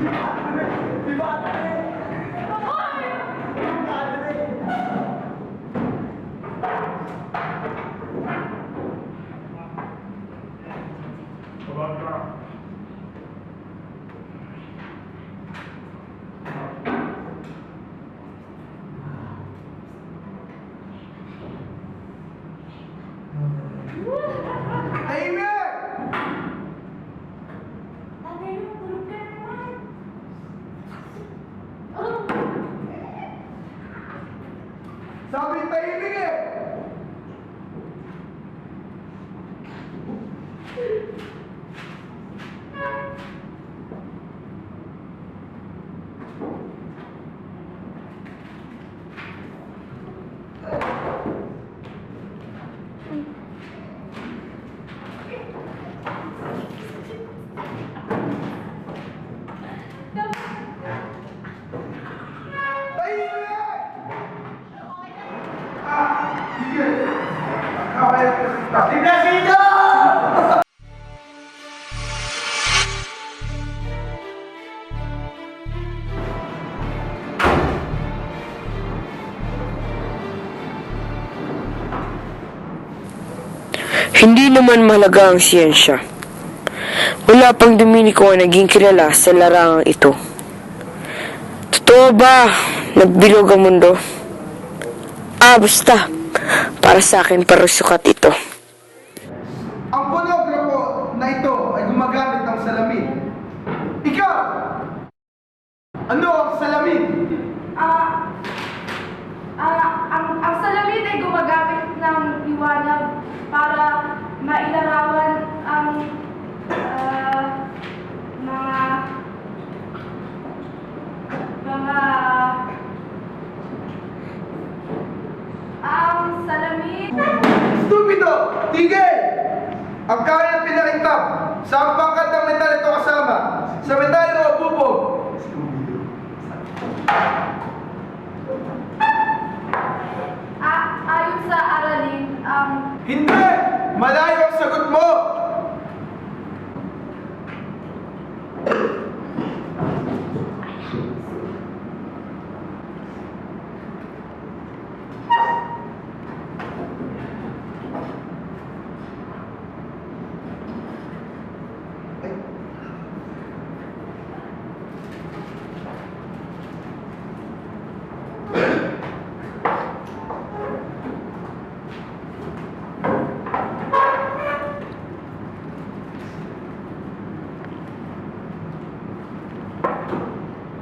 Yeah. Sabi Hindi naman mahalaga ang siyensya. Wala pang Dominiko ang naging kilala sa larangang ito. Totoo ba, nagbilog ang mundo? Ah, basta. Para sa akin, pero sukat ito. Ang pornografo na ito ay gumagamit ng salamin. Ikaw! Ano ang salamin? Ah, ah, ang, ang salamin ay gumagamit ng liwanag para mailarawan ang ah, mga mga ang salamin Tigil! Ang kaya pinakintab. Sa pangkat ng metal ito kasama. Sa metal o bubog. ah, ayon sa aralin ang Hindi! Malayo ang sagot mo!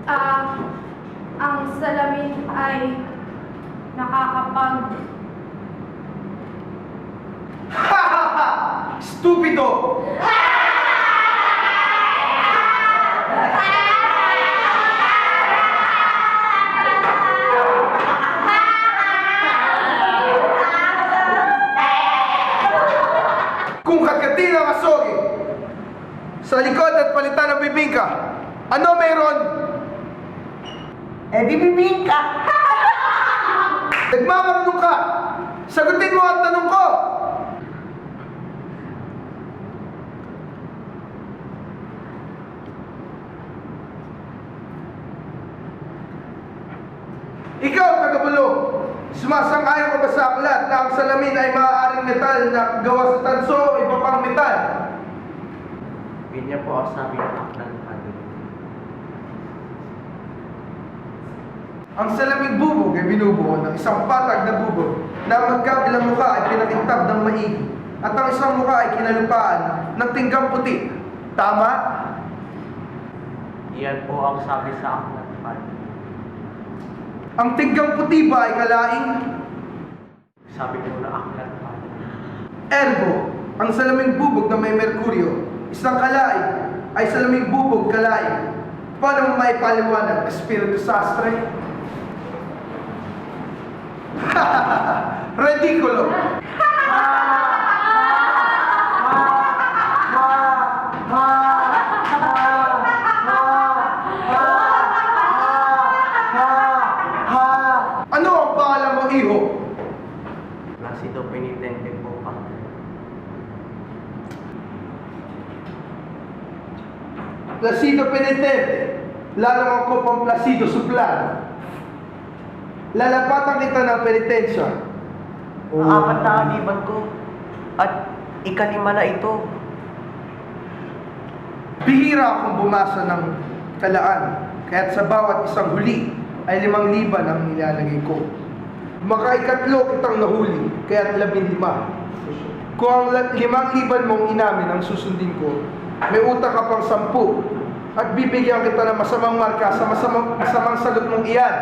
Ah, ang salamin ay nakakapag Stupido! Kung kakatin ang asogi sa likod at palitan ng bibingka, ano mayroon? Eh, di bibingka. Nagmamarunong ka! Sagutin mo ang tanong ko! Ikaw, tagabulo, sumasang-ayon ka ba sa aklat na ang salamin ay maaaring metal na gawa sa tanso o iba pang metal? Ganyan po ako sabi ng aklan Padre. Ang salaming bubog ay binubuo ng isang patag na bubog na ang magkabilang mukha ay pinakintab ng maigi at ang isang mukha ay kinalupaan ng tinggang puti. Tama? Iyan po ang sabi sa Padre. Ang tinggang puti ba ay kalaing? Sabi po na aklan Padre. Ergo, ang salaming bubog na may merkuryo, isang kalay ay salaming bubog kalay. Paano maipaliwanag, Espiritu Sastre? Ridicolo! Ano ang pangalan mo, iho? Nasido penitente po Padre. Placido Penitente. lalong ako pamplasido suplado. Lalapatan kita ng penitensya. Ang apat na aliban ko. At ikalima na ito. Bihira akong bumasa ng kalaan, kaya't sa bawat isang huli ay limang liban ang nilalagay ko. Makaikatlo kitang nahuli, kaya't labing lima. Kung ang la- limang liban mong inamin ang susundin ko, may utang ka pang sampu, at bibigyan kita ng masamang marka sa masamang, masamang sagot mong iyan.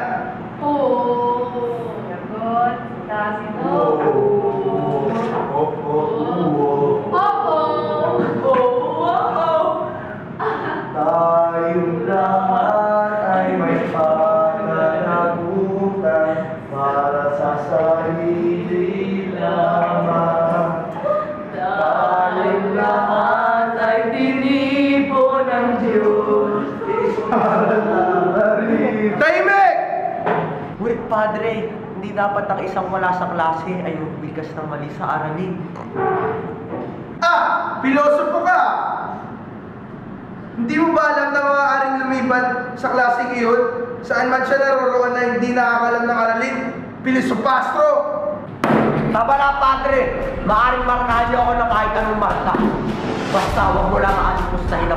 Taas ito. Oo. Tayong lahat ay may pananagutan para sa sarili lamang. Tayong lahat ay tinipo ng Diyos. Tahimik! Wait, Padre, hindi dapat ang isang wala sa klase ay magbigas ng mali sa aralin. Ah! Pilosopo ka! Hindi mo ba alam na maaaring lumiban sa klaseng iyon? Saan man siya naroroon na hindi nakakalam ng aralin? Pilisopastro! Tama na, Padre! Maaring markahan niyo ako ng kahit anong marka. Basta huwag mo lang ang pagkatao